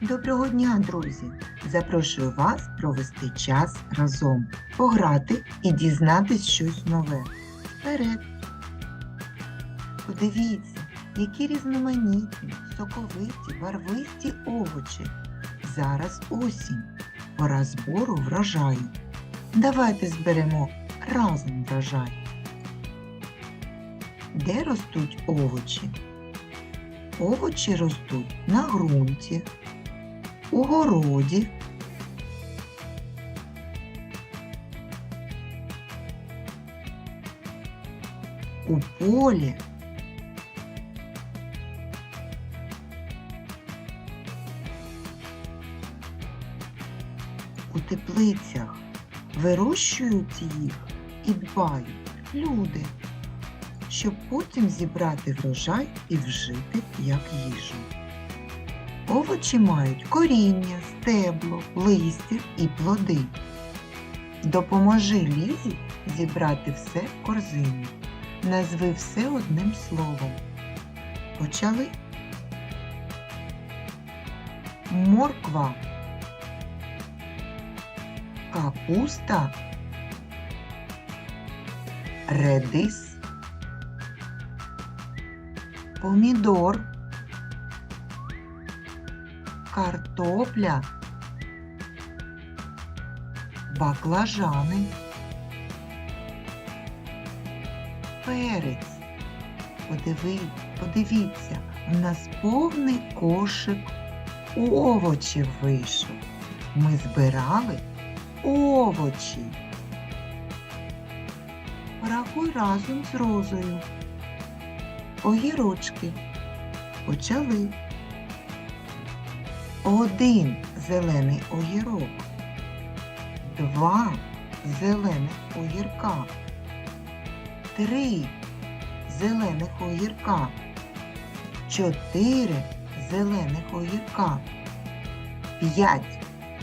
Доброго дня, друзі! Запрошую вас провести час разом, пограти і дізнатись щось нове. Вперед! Подивіться, які різноманітні, соковиті, барвисті овочі. Зараз осінь, пора збору врожаю. Давайте зберемо разом врожай. Де ростуть овочі? Овочі ростуть на ґрунті, у городі, у полі, у теплицях. Вирощують їх і дбають люди, щоб потім зібрати врожай і вжити як їжу. Овочі мають коріння, стебло, листя і плоди. Допоможи Лізі зібрати все в корзину. Назви все одним словом. Почали. Морква. Капуста. Редис. Помідор картопля, баклажани, перець. Подиви, подивіться, у нас повний кошик овочів вийшов. Ми збирали овочі. Порахуй разом з розою. Огірочки. Почали один зелений огірок, два зелених огірка, три зелених огірка, чотири зелених огірка, п'ять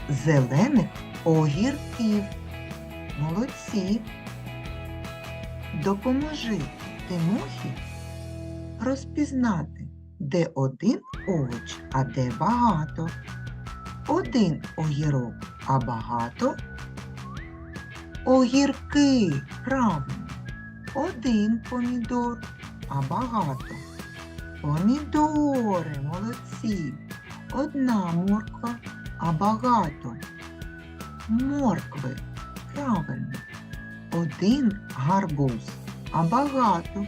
зелених огірків. Молодці. Допоможи Тимохі розпізнати де один овоч, а де багато. Один огірок, а багато. Огірки, правильно. Один помідор, а багато. Помідори, молодці. Одна морква, а багато. Моркви, правильно. Один гарбуз, а багато.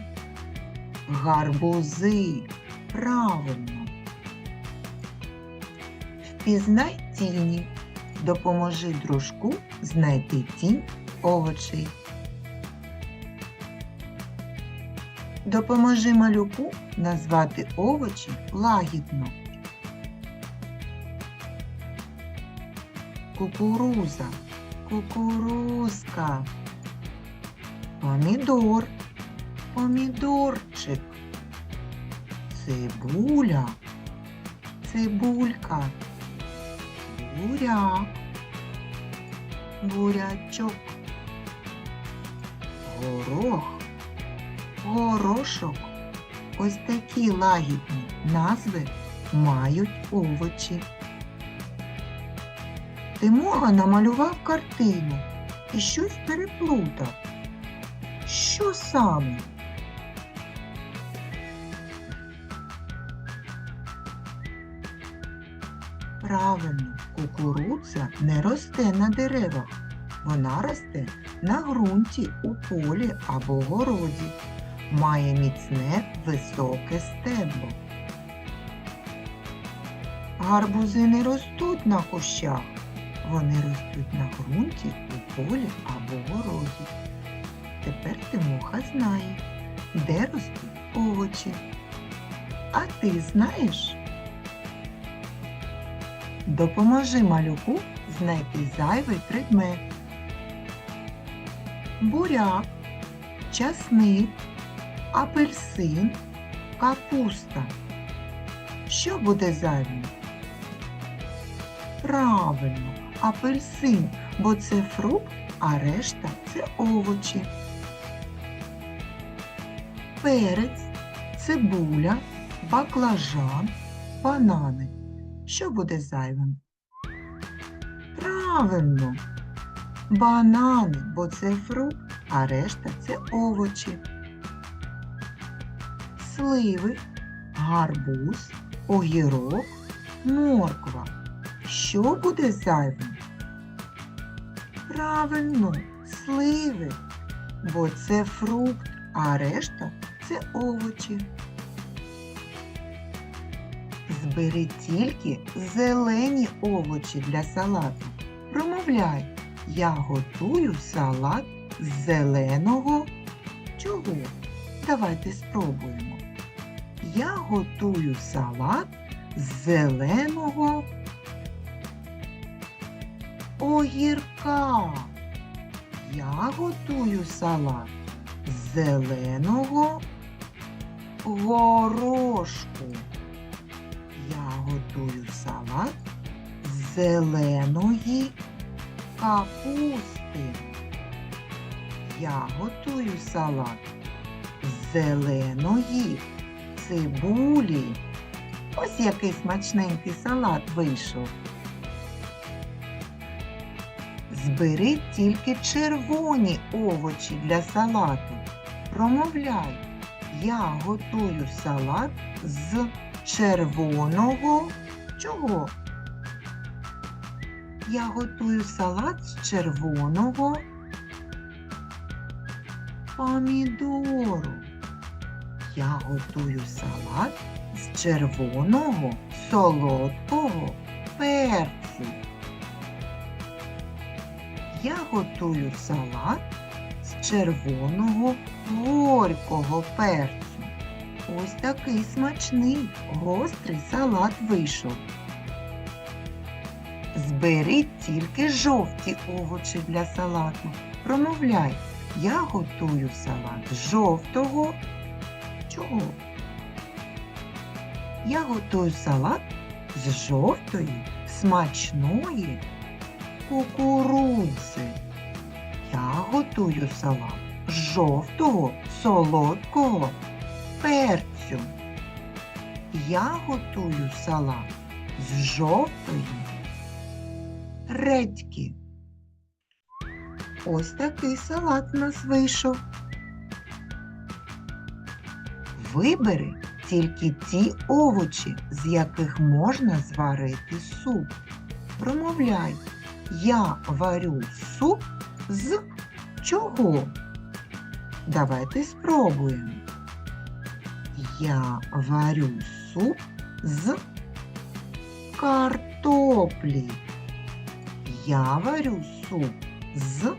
Гарбузи, Правильно. Впізнай тіні. Допоможи дружку знайти тінь овочей. Допоможи малюку назвати овочі лагідно. Кукуруза, кукурузка, помідор, помідорчик. Цибуля, цибулька, буряк, бурячок, горох, горошок. Ось такі лагідні назви мають овочі. Тимога намалював картину і щось переплутав. Що саме? Правильно, кукурудза не росте на деревах. Вона росте на ґрунті у полі або городі. Має міцне високе стебло. Гарбузи не ростуть на кущах. Вони ростуть на ґрунті у полі або городі. Тепер Тимоха знає, де ростуть овочі. А ти знаєш? Допоможи малюку знайти зайвий предмет. Буряк, часник, апельсин, капуста. Що буде зайвим? Правильно, апельсин, бо це фрукт, а решта це овочі. Перець, цибуля, баклажан, банани. Що буде зайвим? Правильно, банани, бо це фрукт, а решта це овочі. Сливи, гарбуз, огірок, морква. Що буде зайвим? Правильно, сливи, бо це фрукт, а решта це овочі. Збери тільки зелені овочі для салату. Промовляй, я готую салат з зеленого. Чого? Давайте спробуємо. Я готую салат з зеленого огірка. Я готую салат з зеленого горошку. Зеленої капусти. Я готую салат з зеленої цибулі. Ось який смачненький салат вийшов. Збери тільки червоні овочі для салату. Промовляй, я готую салат з червоного чого? Я готую салат з червоного помідору. Я готую салат з червоного солодкого перцю. Я готую салат з червоного горького перцю. Ось такий смачний гострий салат вийшов. Збери тільки жовті овочі для салату. Промовляй, я готую салат з жовтого. Чого? Я готую салат з жовтої, смачної кукурудзи. Я готую салат жовтого, солодкого перцю. Я готую салат з жовтої редьки. Ось такий салат у нас вийшов. Вибери тільки ті овочі, з яких можна зварити суп. Промовляй, я варю суп з чого? Давайте спробуємо. Я варю суп з картоплі. Я варю суп з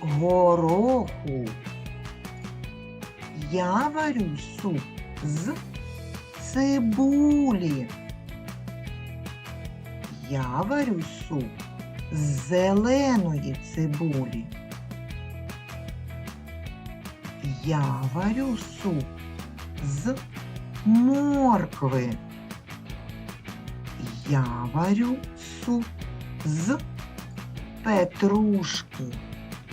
гороху. Я варю суп з цибулі. Я варю суп з зеленої цибулі. Я варю суп з моркви. Я варю суп з петрушки.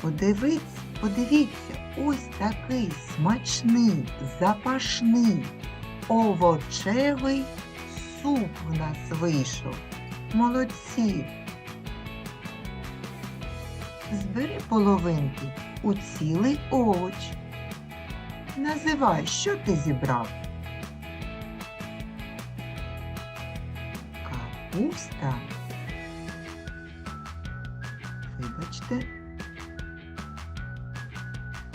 Подивіться, подивіться, ось такий смачний, запашний, овочевий суп в нас вийшов. Молодці. Збери половинки у цілий овоч. Називай, що ти зібрав? Капуста. Вибачте.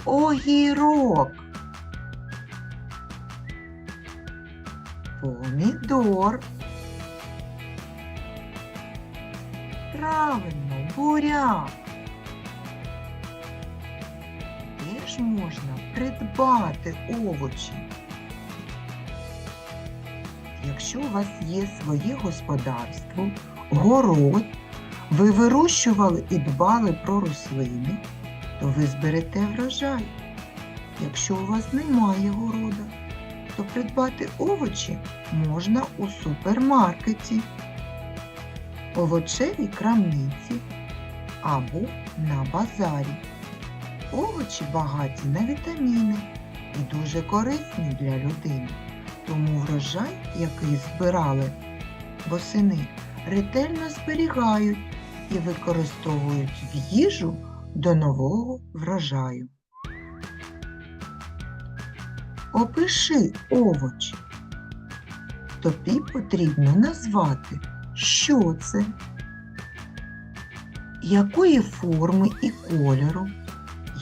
Огірок. Помідор. Правильно, буряк. Ж можна придбати овочі? Якщо у вас є своє господарство, город, ви вирощували і дбали про рослини, то ви зберете врожай. Якщо у вас немає города, то придбати овочі можна у супермаркеті, овочевій крамниці або на базарі. Овочі багаті на вітаміни і дуже корисні для людини. Тому врожай, який збирали восени ретельно зберігають і використовують в їжу до нового врожаю. Опиши овоч. Тобі потрібно назвати, що це, якої форми і кольору,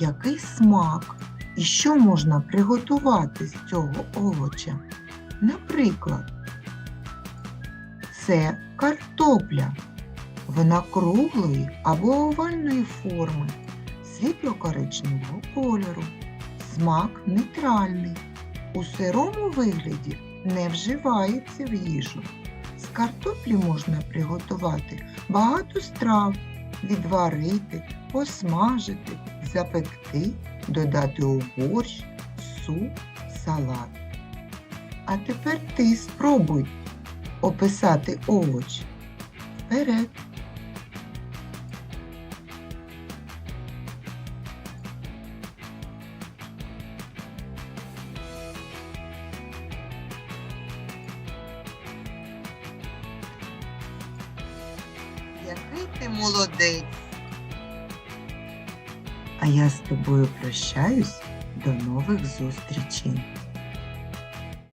який смак і що можна приготувати з цього овоча. Наприклад, це картопля. Вона круглої або овальної форми, світло-коричневого кольору, смак нейтральний. У сирому вигляді не вживається в їжу. З картоплі можна приготувати багато страв, відварити, посмажити, запекти, додати у борщ, суп, салат. А тепер ти спробуй описати овоч. Вперед! Який молодець. А я з тобою прощаюсь. До нових зустрічей.